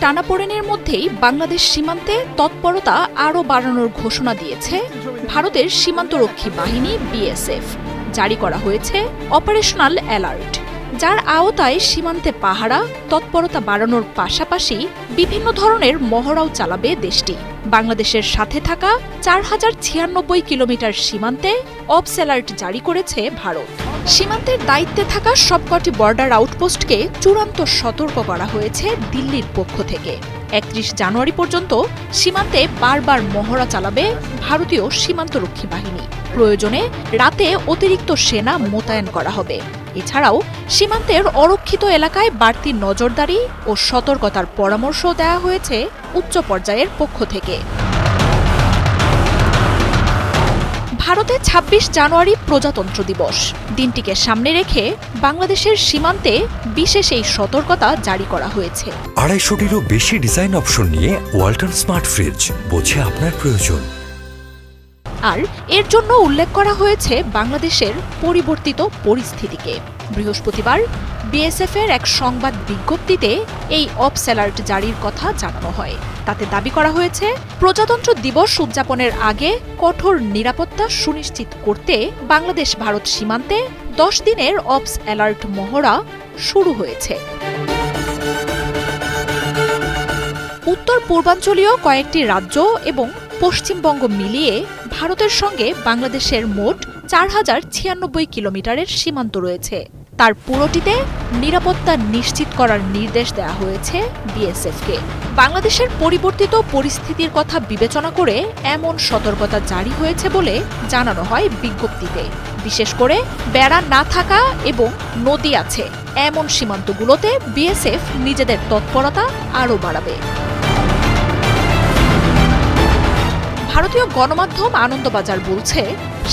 টানাপোড়েনের মধ্যেই বাংলাদেশ সীমান্তে তৎপরতা আরও বাড়ানোর ঘোষণা দিয়েছে ভারতের সীমান্তরক্ষী বাহিনী বিএসএফ। জারি করা হয়েছে অপারেশনাল অ্যালার্ট। যার আওতায় সীমান্তে পাহারা, তৎপরতা বাড়ানোর পাশাপাশি বিভিন্ন ধরনের মহড়াও চালাবে দেশটি। বাংলাদেশের সাথে থাকা চার হাজার ছিয়ানব্বই কিলোমিটার সীমান্তে অবস অ্যালার্ট জারি করেছে ভারত। সীমান্তের দায়িত্বে থাকা সবকটি বর্ডার আউটপোস্টকে চূড়ান্ত সতর্ক করা হয়েছে দিল্লির পক্ষ থেকে। একত্রিশ জানুয়ারি পর্যন্ত সীমান্তে বারবার মহড়া চালাবে ভারতীয় সীমান্তরক্ষী বাহিনী। প্রয়োজনে রাতে অতিরিক্ত সেনা মোতায়েন করা হবে। এছাড়াও সীমান্তের অরক্ষিত এলাকায় বাড়তি নজরদারি ও সতর্কতার পরামর্শ দেওয়া হয়েছে উচ্চ পর্যায়ের পক্ষ থেকে। ভারতে ২৬ জানুয়ারি প্রজাতন্ত্র দিবস। দিনটিকে সামনে রেখে বাংলাদেশের সীমান্তে বিশেষ এই সতর্কতা জারি করা হয়েছে। আড়াইশোটিরও বেশি ডিজাইন অপশন নিয়ে ওয়ালটন স্মার্ট ফ্রিজ বোঝে আপনার প্রয়োজন। আর এর জন্য উল্লেখ করা হয়েছে বাংলাদেশের পরিবর্তিত পরিস্থিতিকে। বৃহস্পতিবার বিএসএফ এর এক সংবাদ বিজ্ঞপ্তিতে এই অপস অ্যালার্ট জারির কথা জানানো হয়। তাতে দাবি করা হয়েছে, প্রজাতন্ত্র দিবস উদযাপনের আগে কঠোর নিরাপত্তা সুনিশ্চিত করতে বাংলাদেশ ভারত সীমান্তে দশ দিনের অপস অ্যালার্ট মহড়া শুরু হয়েছে। উত্তর পূর্বাঞ্চলীয় কয়েকটি রাজ্য এবং পশ্চিমবঙ্গ মিলিয়ে ভারতের সঙ্গে বাংলাদেশের মোট চার হাজার ছিয়ানব্বই কিলোমিটারের সীমান্ত রয়েছে। তার পুরোটিতে নিরাপত্তা নিশ্চিত করার নির্দেশ দেওয়া হয়েছে বিএসএফকে। বাংলাদেশের পরিবর্তিত পরিস্থিতির কথা বিবেচনা করে এমন সতর্কতা জারি হয়েছে বলে জানানো হয় বিজ্ঞপ্তিতে। বিশেষ করে বেড়া না থাকা এবং নদী আছে, এমন সীমান্তগুলোতে বিএসএফ নিজেদের তৎপরতা আরও বাড়াবে। ভারতীয় গণমাধ্যম আনন্দবাজার বলছে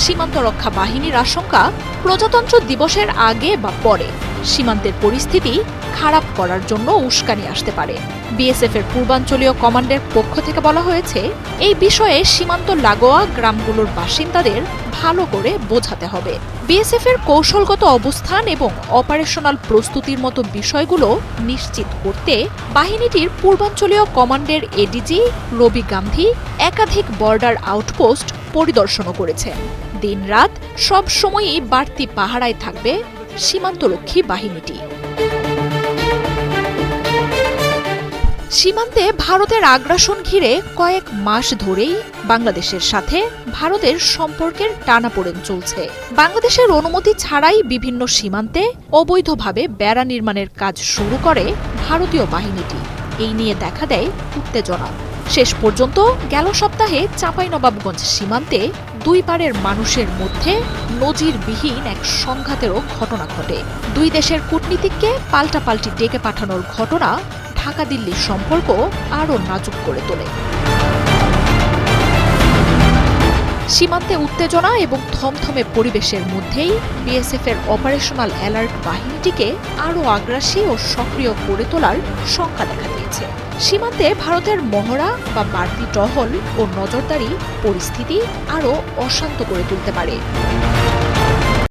সীমান্ত রক্ষা বাহিনীর আশঙ্কা প্রজাতন্ত্র দিবসের আগে বা পরে। সীমান্তের পরিস্থিতি খারাপ করার জন্য উস্কানি আসতে পারে। বিএসএফ এর পূর্বাঞ্চলীয় কমান্ডের পক্ষ থেকে বলা হয়েছে, এই বিষয়ে সীমান্ত লাগোয়া গ্রামগুলোর বাসিন্দাদের ভালো করে বোঝাতে হবে। বিএসএফ এর কৌশলগত অবস্থান এবং অপারেশনাল প্রস্তুতির মতো বিষয়গুলো নিশ্চিত করতে বাহিনীটির পূর্বাঞ্চলীয় কমান্ডের এডিজি রবি গান্ধী একাধিক বর্ডার আউটপোস্ট পরিদর্শনও করেছেন। দিনরাত সব সময়ই বাড়তি পাহারায় থাকবে সীমান্তরক্ষী বাহিনীটি। সীমান্তে ভারতের আগ্রাসন ঘিরে কয়েক মাস ধরেই বাংলাদেশের সাথে ভারতের সম্পর্কের টানাপোড়েন চলছে। বাংলাদেশের অনুমতি ছাড়াই বিভিন্ন সীমান্তে অবৈধভাবে বেড়া নির্মাণের কাজ শুরু করে ভারতীয় বাহিনীটি। এই নিয়ে দেখা দেয় উত্তেজনা। শেষ পর্যন্ত গেল সপ্তাহে চাঁপাইনবাবগঞ্জ সীমান্তে দুই পারের মানুষের মধ্যে নজিরবিহীন এক সংঘাতেরও ঘটনা ঘটে। দুই দেশের কূটনীতিককে পাল্টাপাল্টি ডেকে পাঠানোর ঘটনা ঢাকা দিল্লির সম্পর্ক আরও নাজুক করে তোলে। সীমান্তে উত্তেজনা এবং থমথমে পরিবেশের মধ্যেই বিএসএফের অপারেশনাল অ্যালার্ট বাহিনীটিকে আরও আগ্রাসী ও সক্রিয় করে তোলার শঙ্কা দেখা দিয়েছে সীমান্তে ভারতের মহড়া বা বাড়তি টহল ও নজরদারি পরিস্থিতি আরও অশান্ত করে তুলতে পারে।